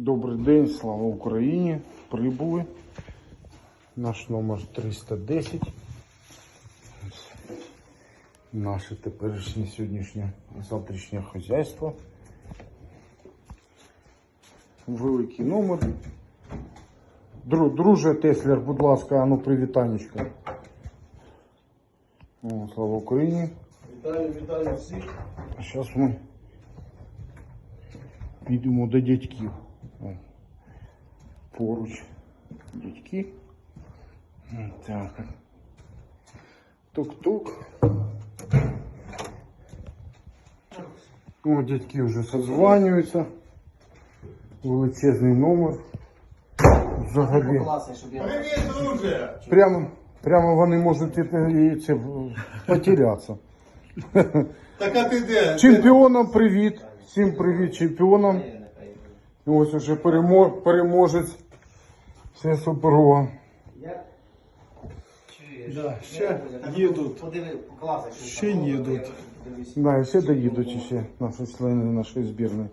Добрий день, слава Україні. Прибули. Наш номер 310. Наше теперішнє сьогоднішнє завтрашнє хазяйство. Великий номер. Дру- Друже Теслер, будь ласка, ану привітанечка. О, слава Україні. Вітаю, вітаю всіх. Зараз ми підемо до дядьків. Поруч дядьки. Так. Тук-тук. О, дядьки вже созванюються. Величезний номер. Взагалі. Привіт, друже! Прямо, прямо вони можуть і, і це, потерятися. Так а ти де? Чемпіонам привіт. Всім привіт чемпіонам. Ось уже переможець. Все суперово. Да, ще Так, їдуть. Подиви, класик. Ще їдуть. Да, і ще доїдуть ще наші члени нашої збірної.